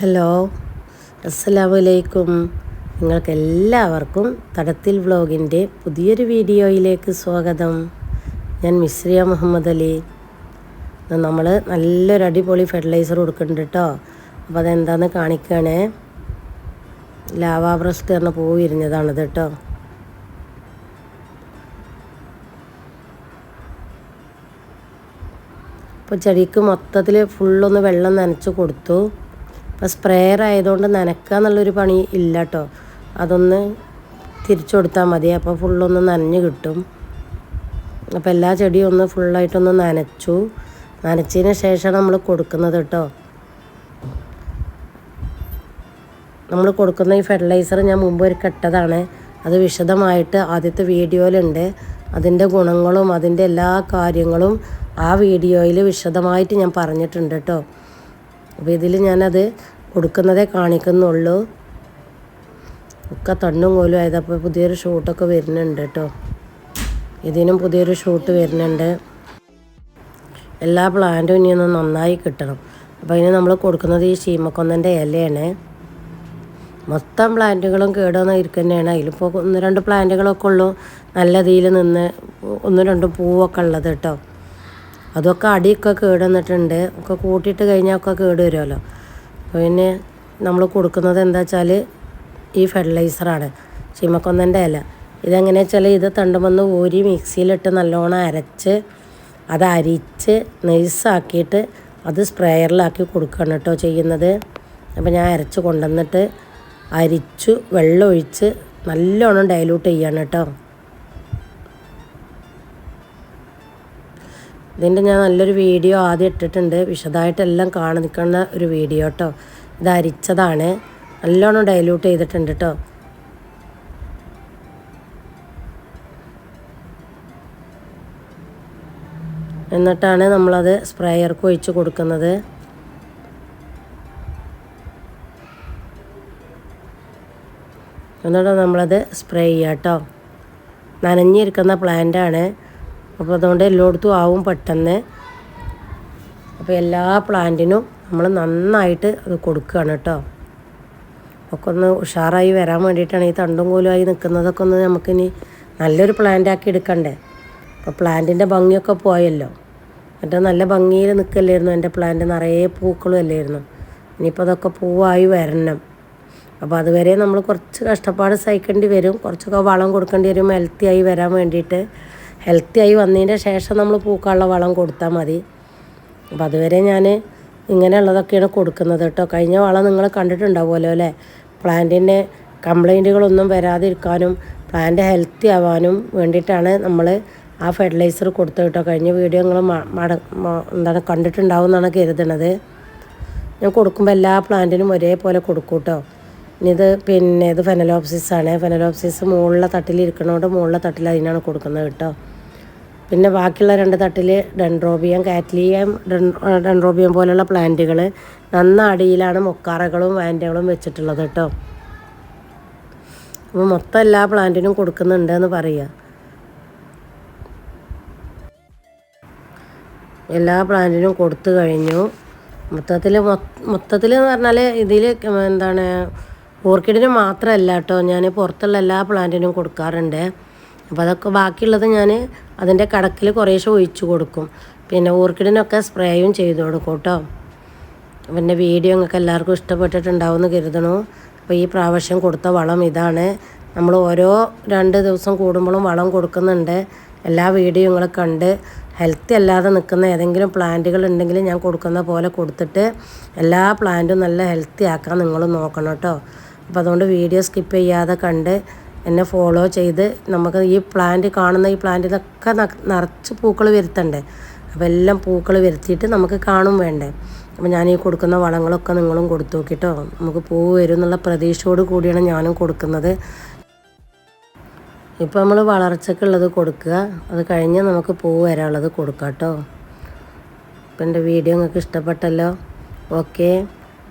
Hello. അസ്സലാമലൈക്കും. നിങ്ങൾക്ക് എല്ലാവർക്കും തടത്തിൽ വ്ലോഗിന്റെ പുതിയൊരു വീഡിയോയിലേക്ക് സ്വാഗതം. ഞാൻ മിശ്രിയ മുഹമ്മദ് അലി. നമ്മൾ നല്ലൊരു അടിപൊളി ഫെർട്ടിലൈസർ കൊടുക്കുന്നുണ്ട് കേട്ടോ അപ്പോൾ അതെന്താണെന്ന് കാണിക്കുകയാണേ ലാവാ ബ്രസ്റ്റ് പറഞ്ഞ പൂ വിരിഞ്ഞതാണിത് കേട്ടോ അപ്പോൾ ചെടിക്ക് മൊത്തത്തിൽ ഫുള്ളൊന്ന് വെള്ളം നനച്ച് കൊടുത്തു. അപ്പോൾ സ്പ്രേയർ ആയതുകൊണ്ട് നനക്കുക എന്നുള്ളൊരു പണി ഇല്ല കേട്ടോ അതൊന്ന് തിരിച്ചു കൊടുത്താൽ മതി. അപ്പോൾ ഫുള്ളൊന്ന് നനഞ്ഞ് കിട്ടും. അപ്പോൾ എല്ലാ ചെടിയും ഒന്ന് ഫുള്ളായിട്ടൊന്ന് നനച്ചു. നനച്ചതിന് ശേഷം നമ്മൾ കൊടുക്കുന്നത് കേട്ടോ. നമ്മൾ കൊടുക്കുന്ന ഈ ഫെർട്ടിലൈസർ ഞാൻ മുമ്പ് ഒരു കെട്ടതാണ്. അത് വിശദമായിട്ട് ആദ്യത്തെ വീഡിയോയിലുണ്ട്. അതിന്റെ ഗുണങ്ങളും അതിന്റെ എല്ലാ കാര്യങ്ങളും ആ വീഡിയോയിൽ വിശദമായിട്ട് ഞാൻ പറഞ്ഞിട്ടുണ്ട് കേട്ടോ. അപ്പോൾ ഇതിൽ ഞാനത് കൊടുക്കുന്നതേ കാണിക്കുന്നുള്ളൂ. ഒക്കെ തണ്ണും കോലും ആയതപ്പോൾ പുതിയൊരു ഷൂട്ടൊക്കെ വരുന്നുണ്ട് കേട്ടോ ഇതിനും പുതിയൊരു ഷൂട്ട് വരുന്നുണ്ട്. എല്ലാ പ്ലാന്റും ഇനി ഒന്ന് നന്നായി കിട്ടണം. അപ്പോൾ അതിന് നമ്മൾ കൊടുക്കുന്നത് ഈ ചീമക്കൊന്നന്റെ ഇലയാണ്. മൊത്തം പ്ലാന്റുകളും കേടുവന്ന ഇരിക്കുന്നതാണ് അതിലിപ്പോൾ ഒന്ന് രണ്ട് പ്ലാന്റുകളൊക്കെ ഉള്ളൂ. നല്ല രീതിയിൽ നിന്ന് ഒന്ന് രണ്ട് പൂവൊക്കെ ഉള്ളത് കേട്ടോ അതൊക്കെ അടിയൊക്കെ കേട് വന്നിട്ടുണ്ട് ഒക്കെ കൂട്ടിയിട്ട് കഴിഞ്ഞാൽ ഒക്കെ കേട് വരുമല്ലോ പിന്നെ നമ്മൾ കൊടുക്കുന്നത് എന്താ വെച്ചാൽ ഈ ഫെർട്ടിലൈസറാണ് ചീമക്കൊന്നന്റെ ഇല. ഇതെങ്ങനെയാ വെച്ചാൽ ഇത് തണ്ടുമെന്ന് ഊരി മിക്സിയിലിട്ട് നല്ലോണം അരച്ച് അത് അരിച്ച് നൈസാക്കിയിട്ട് അത് സ്പ്രേയറിലാക്കി കൊടുക്കണം കേട്ടോ ചെയ്യുന്നത്. അപ്പോൾ ഞാൻ അരച്ച് കൊണ്ടുവന്നിട്ട് അരിച്ചു വെള്ളം ഒഴിച്ച് നല്ലോണം ഡൈലൂട്ട് ചെയ്യണം കേട്ടോ. ഇതിന്റെ ഞാൻ നല്ലൊരു വീഡിയോ ആദ്യം ഇട്ടിട്ടുണ്ട്. വിശദമായിട്ടെല്ലാം കാണിക്കുന്ന ഒരു വീഡിയോ കേട്ടോ. ഇത് അരിച്ചതാണ്. നല്ലോണം ഡൈല്യൂട്ട് ചെയ്തിട്ടുണ്ട് കേട്ടോ. എന്നിട്ടാണ് നമ്മളത് സ്പ്രേയർക്ക് ഒഴിച്ച് കൊടുക്കുന്നത്. എന്നിട്ട് നമ്മളത് സ്പ്രേ ചെയ്യാം കേട്ടോ. നനഞ്ഞിരിക്കുന്ന പ്ലാന്റാണ്. അപ്പോൾ അതുകൊണ്ട് എല്ലായിടത്തും ആവും പെട്ടെന്ന്. അപ്പോൾ എല്ലാ പ്ലാന്റിനും നമ്മൾ നന്നായിട്ട് അത് കൊടുക്കുകയാണ് കേട്ടോ ഒക്കെ ഒന്ന് ഉഷാറായി വരാൻ വേണ്ടിയിട്ടാണ് ഈ തണ്ടും കോലുമായി നിൽക്കുന്നതൊക്കെ ഒന്ന് നമുക്കിനി നല്ലൊരു പ്ലാന്റ് ആക്കി എടുക്കണ്ടേ. അപ്പോൾ പ്ലാന്റിന്റെ ഭംഗിയൊക്കെ പോയല്ലോ. മറ്റേ നല്ല ഭംഗിയിൽ നിൽക്കല്ലായിരുന്നു എന്റെ പ്ലാന്റ് നിറയെ പൂക്കളും അല്ലായിരുന്നു. ഇനിയിപ്പോൾ അതൊക്കെ പൂവായി വരണം. അപ്പോൾ അതുവരെ നമ്മൾ കുറച്ച് കഷ്ടപ്പാട് സഹിക്കേണ്ടി വരും. കുറച്ചൊക്കെ വളം കൊടുക്കേണ്ടി വരും. ഹെൽത്തി ആയി വരാൻ വേണ്ടിയിട്ട്. ഹെൽത്തി ആയി വന്നതിന്റെ ശേഷം നമ്മൾ പൂക്കാനുള്ള വളം കൊടുത്താൽ മതി. അപ്പം അതുവരെ ഞാൻ ഇങ്ങനെയുള്ളതൊക്കെയാണ് കൊടുക്കുന്നത് കേട്ടോ. കഴിഞ്ഞ വളം നിങ്ങൾ കണ്ടിട്ടുണ്ടാവുമല്ലോ അല്ലേ? പ്ലാന്റിന്റെ കംപ്ലൈന്റുകളൊന്നും വരാതിരിക്കാനും പ്ലാന്റ് ഹെൽത്തി ആവാനും വേണ്ടിയിട്ടാണ് നമ്മൾ ആ ഫെർട്ടിലൈസർ കൊടുത്തത് കേട്ടോ. കഴിഞ്ഞ വീഡിയോ നിങ്ങൾ മട എന്താണ് കണ്ടിട്ടുണ്ടാവും എന്നാണ് കരുതണത്. ഞാൻ കൊടുക്കുമ്പോൾ എല്ലാ പ്ലാന്റിനും ഒരേപോലെ കൊടുക്കും കേട്ടോ. ഇത് പിന്നെ ഇത് ഫെനലോപ്സിസ് ആണ്. ഫെനലോപ്സിസ് മുകളിലെ തട്ടിൽ ഇരിക്കണോണ്ട് മുകളിലെ തട്ടിൽ അതിനാണ് കൊടുക്കുന്നത് കേട്ടോ. പിന്നെ ബാക്കിയുള്ള രണ്ട് തട്ടിൽ ഡെൻഡ്രോബിയം കാറ്റ്ലിയം ഡെൻഡ്രോബിയം പോലുള്ള പ്ലാന്റുകൾ നന്ന അടിയിലാണ് മൊക്കാറകളും വാൻഡകളും വെച്ചിട്ടുള്ളത് കേട്ടോ. അപ്പോൾ മൊത്തം എല്ലാ പ്ലാന്റിനും കൊടുക്കുന്നുണ്ട് എന്ന് പറയുക എല്ലാ പ്ലാന്റിനും കൊടുത്തു കഴിഞ്ഞു. മൊത്തത്തിൽ മൊത്തത്തിൽ എന്ന് പറഞ്ഞാൽ ഇതിൽ എന്താണ് ഓർക്കിഡിന് മാത്രമല്ല കേട്ടോ ഞാൻ പുറത്തുള്ള എല്ലാ പ്ലാന്റിനും കൊടുക്കാറുണ്ട്. അപ്പോൾ അതൊക്കെ ബാക്കിയുള്ളത് ഞാൻ അതിന്റെ കടക്കിൽ കുറേശ്ശെ ഒഴിച്ചു കൊടുക്കും. പിന്നെ ഓർക്കിഡിനൊക്കെ സ്പ്രേയും ചെയ്ത് കൊടുക്കും കേട്ടോ. പിന്നെ വീഡിയോ നിങ്ങൾക്ക് എല്ലാവർക്കും ഇഷ്ടപ്പെട്ടിട്ടുണ്ടാവുമെന്ന് കരുതണു. അപ്പോൾ ഈ പ്രാവശ്യം കൊടുത്ത വളം ഇതാണ്. നമ്മൾ ഓരോ രണ്ട് ദിവസം കൂടുമ്പോഴും വളം കൊടുക്കുന്നുണ്ട്. എല്ലാ വീഡിയോ നിങ്ങൾ കണ്ട് ഹെൽത്തി അല്ലാതെ നിൽക്കുന്ന ഏതെങ്കിലും പ്ലാന്റുകൾ ഉണ്ടെങ്കിൽ ഞാൻ കൊടുക്കുന്ന പോലെ കൊടുത്തിട്ട് എല്ലാ പ്ലാന്റും നല്ല ഹെൽത്തി ആക്കാൻ നിങ്ങൾ നോക്കണം കേട്ടോ. അപ്പോൾ അതുകൊണ്ട് വീഡിയോ സ്കിപ്പ് ചെയ്യാതെ കണ്ട് എന്നെ ഫോളോ ചെയ്ത് നമുക്ക് ഈ പ്ലാന്റ് കാണുന്ന ഈ പ്ലാന്റിലൊക്കെ നിറച്ച് പൂക്കൾ വരുത്തണ്ടേ? അപ്പോൾ എല്ലാം പൂക്കൾ വരുത്തിയിട്ട് നമുക്ക് കാണും വേണ്ടേ? അപ്പോൾ ഞാൻ ഈ കൊടുക്കുന്ന വളങ്ങളൊക്കെ നിങ്ങളും കൊടുത്തു നോക്കിട്ടോ. നമുക്ക് പൂ വരും എന്നുള്ള പ്രതീക്ഷയോട് കൂടിയാണ് ഞാനും കൊടുക്കുന്നത്. ഇപ്പോൾ നമ്മൾ വളർച്ചക്കുള്ളത് കൊടുക്കുക. അത് കഴിഞ്ഞ് നമുക്ക് പൂ വരാനുള്ളത് കൊടുക്കാം കേട്ടോ. അപ്പം എന്റെ വീഡിയോ നിങ്ങൾക്ക് ഇഷ്ടപ്പെട്ടല്ലോ. Okay.